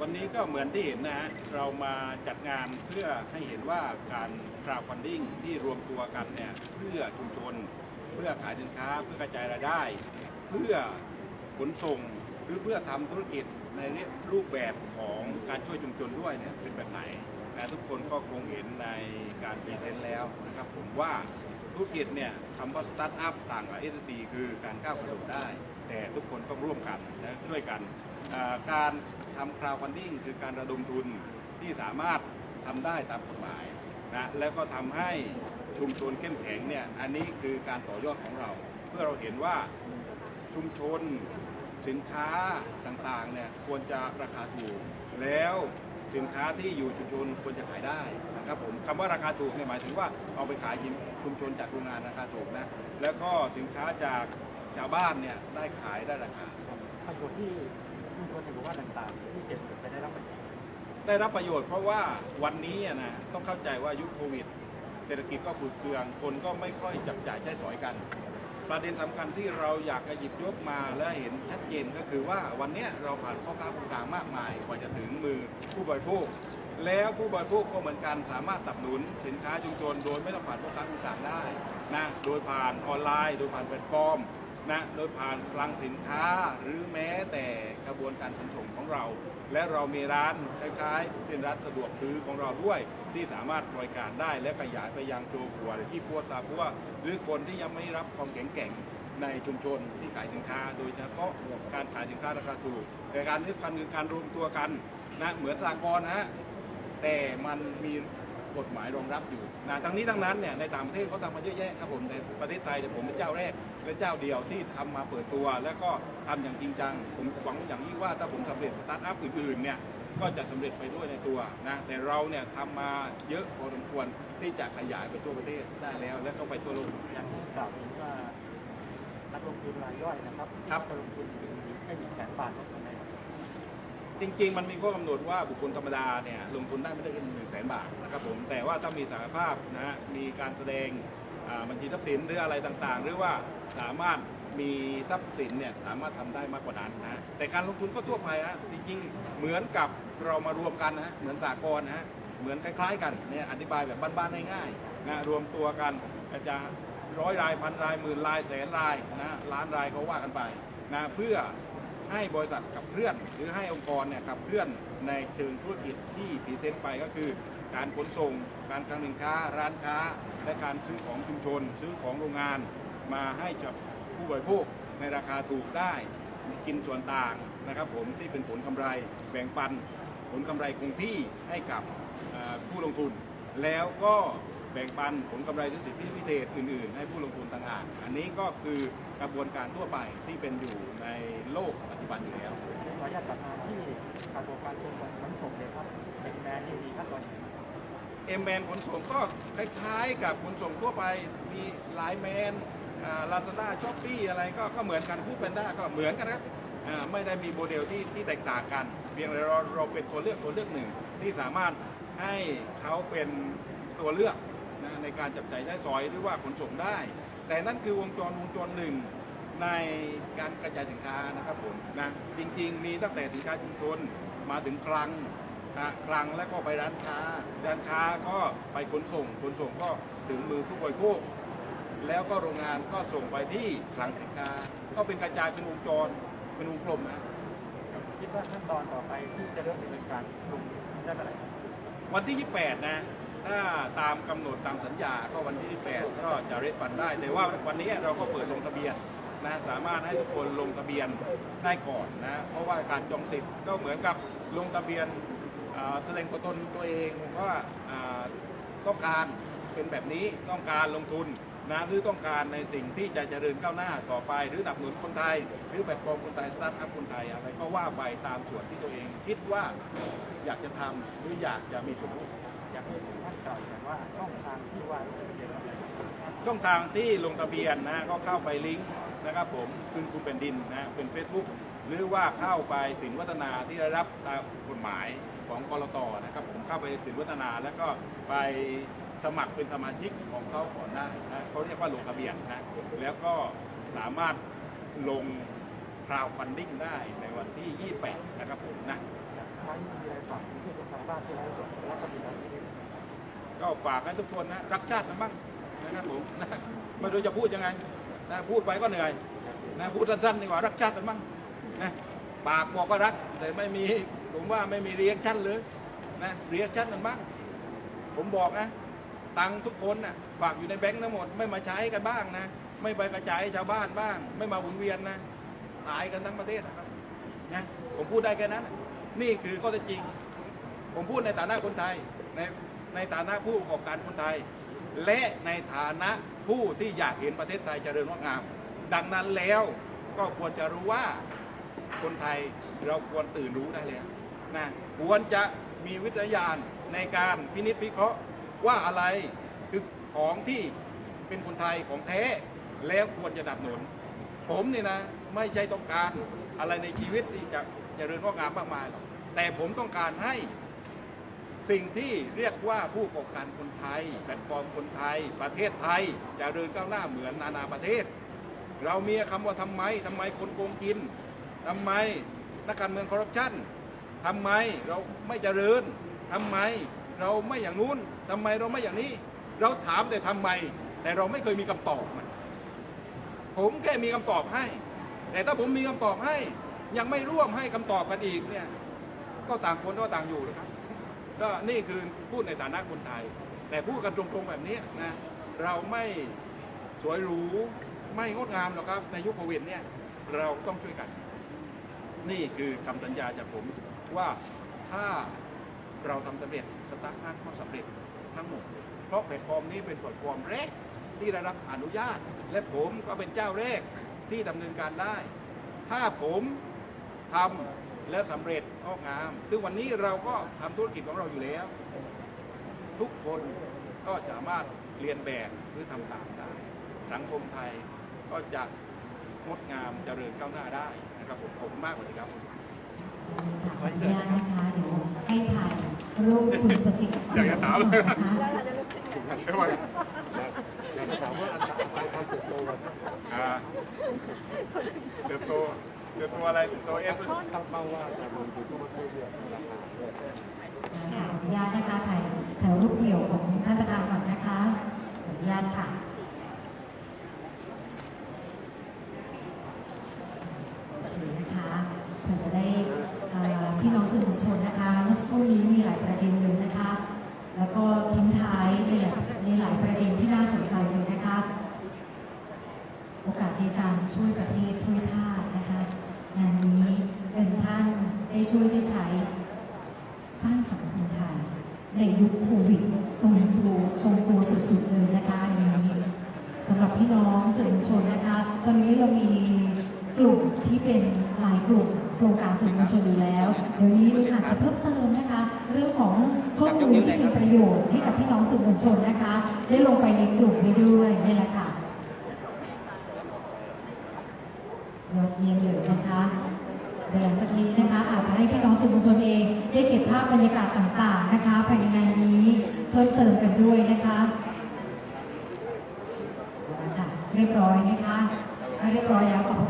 วันนี้ก็เหมือนที่เห็นนะฮะเรามาจัดงานเพื่อให้เห็นว่าการคราวฟันดิ้งที่รวมตัวกันเนี่ยเพื่อชุมชน เพื่อขายสินค้าเพื่อกระจายรายได้ เพื่อขนส่งหรือเพื่อทำธุรกิจในรูปแบบของการช่วยชุมชนด้วยเนี่ยเป็นแบบไหนนะทุกคนก็คงเห็นในการพรีเซนต์แล้วนะครับผมว่าธุรกิจเนี่ยคำว่าสตาร์ทอัพต่างกับ s อ d คือการก้าวกระโดดได้ แต่ทุกคนต้องร่วมกันนะช่วยกันการทำคราวฟันดิ้งคือการระดมทุนที่สามารถทำได้ตามกฎหมายนะแล้วก็ทำให้ชุมชนเข้มแข็งเนี่ยอันนี้คือการต่อยอดของเรา เพื่อเราเห็นว่าชุมชนสินค้าต่างๆเนี่ยควรจะราคาถูก แล้วสินค้าที่อยู่ชุมชนควรจะขายได้นะครับผมคำว่าราคาถูกเนี่ยหมายถึงว่าเอาไปขายชุมชนจากโรงงานราคาถูกนะแล้วก็สินค้าจาก ชาวบ้านเนี่ยได้ขายได้ราคาประโยชน์ที่ชุมชนในหมู่บ้านต่างๆที่เจ็บจะได้รับประโยชน์ได้รับประโยชน์เพราะว่าวันนี้อะนะต้องเข้าใจว่ายุคโควิด เศรษฐกิจก็ฝืดเคือง คนก็ไม่ค่อยจับจ่ายใช้สอยกัน ประเด็นสำคัญที่เราอยากจะหยิบยกมาและเห็นชัดเจนก็คือว่าวันเนี้ยเราผ่านข้อค้าผู้กลางมากมายกว่าจะถึงมือผู้บริโภคแล้วผู้บริโภคก็เหมือนกันสามารถสนับสนุนสินค้าชุมชนโดยไม่ต้องผ่านพ่อค้าผู้กลางได้นะโดยผ่านออนไลน์ โดยผ่านแพลตฟอร์ม นะโดยผ่านคลังสินค้าหรือแม้แต่กระบวนการขนส่งของเรา และเรามีร้านคล้ายๆ เป็นร้านสะดวกซื้อของเราด้วย ที่สามารถบริการได้และขยายไปยังโจกัวหรือที่พัวซาพัวหรือคนที่ยังไม่รับความแข็งแกร่งในชุมชนที่ขายสินค้า โดยเฉพาะการขายสินค้าราคาถูกแต่การที่พันคือการรวมตัวกันนะเหมือนสากลนะฮะแต่มันมี กฎหมายรองรับอยู่นะทั้งนี้ทั้งนั้นเนี่ยในต่างประเทศเขาทำมาเยอะแยะครับผมในประเทศไทยเนี่ยผมเป็นเจ้าแรกและเจ้าเดียวที่ทำมาเปิดตัว แล้วก็ทำอย่างจริงจังผมหวังอย่างยิ่งว่าถ้าผมสำเร็จสตาร์ทอัพอื่นๆเนี่ยก็จะสำเร็จไปด้วยในตัวนะแต่เราเนี่ยทำมาเยอะพอสมควรที่จะขยายไปทั่วประเทศได้แล้ว และก็ไปทั่วโลกอย่างที่กล่าวเองว่านักลงทุนรายย่อยนะครับครับที่จะลงทุนให้หนึ่งแสนบาทต่อใน จริง ๆ มันมีข้อกำหนดว่าบุคคลธรรมดาเนี่ยลงทุนได้ไม่ได้เกินหนึ่งแสนบาทนะครับผมแต่ว่าถ้ามีศักยภาพนะฮะมีการแสดงอ่าบัญชีทรัพย์สินหรืออะไรต่างๆ หรือว่าสามารถมีทรัพย์สินเนี่ยสามารถทำได้มากกว่านั้นนะฮะแต่การลงทุนก็ทั่วไปฮะจริงๆเหมือนกับเรามารวมกันนะฮะเหมือนสากลนะฮะเหมือนคล้าย ๆ กันเนี่ยอธิบายแบบบ้านๆง่ายๆนะรวมตัวกันอาจจะร้อยรายพันรายหมื่นรายแสนรายนะล้านรายก็ว่ากันไปนะเพื่อ ให้บริษัทขับเคลื่อน หรือให้องค์กรเนี่ยขับเคลื่อนในเชิงธุรกิจที่พรีเซนต์ไปก็คือ การขนส่ง การคลังสินค้า ร้านค้า และการซื้อของชุมชน ซื้อของโรงงาน มาให้กับผู้บริโภคในราคาถูกได้กินส่วนต่างนะครับผมที่เป็นผลกำไรแบ่งปัน ผลกำไรคงที่ให้กับผู้ลงทุน แล้วก็ แบ่งปันผลกำไรหรือสิทธิพิเศษอื่น ๆ ให้ผู้ลงทุนต่างหากอันนี้ก็คือกระบวนการทั่วไปที่เป็นอยู่ในโลกปัจจุบันอยู่แล้ว ขออนุญาตกลับมาที่การบริการขนส่งขนส่งเลยครับเป็นแบรนด์ที่มีขั้นตอนอย่างไรบ้างครับเอ็มแมนขนส่งก็คล้ายๆกับขนส่งทั่วไปมีไลน์แมนลาซาด้าช้อปปี้อะไรก็ก็เหมือนกันฟู้ดแพนด้าก็เหมือนกันนะครับอ่าไม่ได้มีโมเดลที่ที่แตกต่างกัน เพียงแต่เราเราเป็นตัวเลือกตัวเลือกหนึ่งที่สามารถให้เขาเป็นตัวเลือกนะ ในการจับจ่ายใช้สอยหรือว่าขนส่งได้ แต่นั่นคือวงจรวงจรหนึ่งในการกระจายสินค้านะครับผมนะจริง ๆ มีตั้งแต่สินค้าชุมชนมาถึงคลังนะคลังแล้วก็ไปร้านค้า ร้านค้าก็ไปขนส่งขนส่งก็ถึงมือผู้บริโภคแล้วก็โรงงานก็ส่งไปที่คลังสินค้าก็เป็นกระจายเป็นวงจรเป็นวงกลมนะคิดว่าขั้นตอนต่อไปที่จะเริ่มดำเนินการลงได้เมื่อไหร่ครับวันที่ 28 นะ ถ้าตามกำหนดตามสัญญาก็วันที่ 8 ก็จะเรสฟันได้ แต่ว่าวันนี้เราก็เปิดลงทะเบียนนะสามารถให้ทุกคนลงทะเบียนได้ก่อนนะ เพราะว่าการจองสิทธิ์ก็เหมือนกับลงทะเบียนแสดงตัวตนตัวเองว่าต้องการเป็นแบบนี้ต้องการลงทุนนะหรือต้องการในสิ่งที่จะเจริญก้าวหน้าต่อไป หรือสนับสนุนคนไทย หรือแพลตฟอร์มคนไทยสตาร์ทอัพคนไทยอะไรก็ว่าไปตามส่วนที่ตัวเอง คิดว่าอยากจะทำหรืออยากจะมีส่วนร่วม ช่องทางที่ว่าลงทะเบียนช่องทางที่ลงทะเบียนนะก็เข้าไปลิงก์นะครับผมคืนคุณแผ่นดินนะเป็น Facebook หรือว่าเข้าไปสินวัฒนาที่ได้รับตามกฎหมายของกรตนะครับผมเข้าไปสินวัฒนาแล้วก็ไปสมัครเป็นสมาชิกของเขาก่อนได้นะเขาเรียกว่าลงทะเบียนนะแล้วก็สามารถลงคราวฟันดิ้งได้ในวันที่ 28 นะครับผมนะ ก็ฝากให้ทุกคนนะรักชาตินะมั่งนะครับผมนะไม่รู้จะพูดยังไงนะพูดไปก็เหนื่อยนะพูดสั้นๆดีกว่ารักชาตินะมั่งนะปากบอกก็รัก แต่ไม่มีผมว่าไม่มีเรียกชั่นเลยนะเรียกชั่นนะมั่งผมบอกนะตังทุกคนน่ะฝากอยู่ในแบงค์ทั้งหมดไม่มาใช้กันบ้างนะ ไม่ไปกระจายชาวบ้านบ้าง ไม่มาหมุนเวียนนะตายกันทั้งประเทศนะครับนะผมพูดได้แค่นั้น นี่คือข้อเท็จจริง ผมพูดในฐานะคนไทยใน ในฐานะผู้ประกอบการคนไทย และในฐานะผู้ที่อยากเห็นประเทศไทยเจริญงดงาม ดังนั้นแล้วก็ควรจะรู้ว่าคนไทยเราควรตื่นรู้ได้แล้วนะควรจะมีวิทยาณในการพินิจพิเคราะห์ว่าอะไรคือของที่เป็นคนไทยของแท้แล้วควรจะดับหนุน ผมนี่นะไม่ใช่ต้องการอะไรในชีวิตที่จะเจริญงอกงามมากมายหรอกแต่ผมต้องการให้ สิ่งที่เรียกว่าผู้ประกอบการคนไทยแพลตฟอร์มคนไทย ประเทศไทยจะเจริญก้าวหน้าเหมือนนานาประเทศ เรามีคำว่าทำไมทำไมคนโกงกินทำไมนักการเมืองคอร์รัปชันทำไมเราไม่เจริญทำไมเราไม่อย่างนู้นทำไมเราไม่อย่างนี้ เราถามแต่ทำไม แต่เราไม่เคยมีคำตอบมันผมแค่มีคำตอบให้ แต่ถ้าผมมีคำตอบให้ ยังไม่ร่วมให้คำตอบกันอีกเนี่ยก็ต่างคนก็ต่างอยู่นะครับ ก็นี่คือพูดในฐานะคนไทย แต่พูดกันตรงๆแบบนี้นะเราไม่สวยหรูไม่งดงามหรอกครับ ในยุคโควิดเนี่ยเราต้องช่วยกัน นี่คือคำสัญญาจากผมว่าถ้าเราทำสำเร็จสตาร์ทอัพก็สำเร็จทั้งหมด เพราะแพลตฟอร์มนี้เป็นแพลตฟอร์มแรกที่ได้รับอนุญาต และผมก็เป็นเจ้าแรกที่ดำเนินการได้ ถ้าผมทำ และสำเร็จงอกงาม ซึ่งวันนี้เราก็ทำธุรกิจของเราอยู่แล้ว ทุกคนก็สามารถเรียนแบบหรือทำตามได้ สังคมไทยก็จะงดงามเจริญก้าวหน้าได้นะครับผมขอบคุณมากสวัสดีครับขออนุญาตนะคะเดี๋ยวให้ถ่ายรูปคุณประสิทธิ์อยากจะถามเลยนะคะ ไม่ไหว อยากจะถามว่าอันการการเติบโตมัน อ่าเติบโตเติบโตอะไรเติบโตเอฟตั้งเป้าว่าจะมีอยู่ที่มันเรื่อยๆราคาด้วยขออนุญาตนะคะถ่ายแถ่ายรูปเดี่ยวของท่านประธานก่อนนะคะขออนุญาตค่ะโอเคนะคะเพื่อจะได้พี่น้องสื่อมวลชนนะคะเมื่อสักครู่นี้มีหลายประเด็นเลยนะคะ แล้วก็ทิ้งท้ายในหลายในหลายประเด็นที่น่าสนใจเลยนะคะ โอกาสในการช่วยประเทศช่วยชาตินะคะงานนี้เป็นท่านได้ ช่วยได้ใช้ สร้างสังคมไทยในยุคโควิดตรงตัวตรงตัวสุดๆเลยนะคะอันนี้สำหรับพี่น้องสื่อมวลชนนะคะ ตอนนี้เรามีกลุ่มที่เป็นหลายกลุ่มโครงการสื่อมวลชนอยู่แล้วเดี๋ยวนี้ลูกอาจจะเพิ่มเติมนะคะ เรื่องของข้อมูลที่เป็นประโยชน์ให้กับพี่น้องสื่อมวลชนนะคะ ได้ลงไปในกลุ่มได้ด้วยนี่แหละค่ะยอดเยี่ยมเลยนะคะ เดี๋ยวหลังจากนี้นะคะอาจจะให้พี่น้องสื่อมวลชนเองได้เก็บภาพบรรยากาศต่างๆนะคะภายในงานนี้เพิ่มเติมกันด้วยนะคะเอาละค่ะเรียบร้อยนะคะเรียบร้อยแล้วขอบคุณ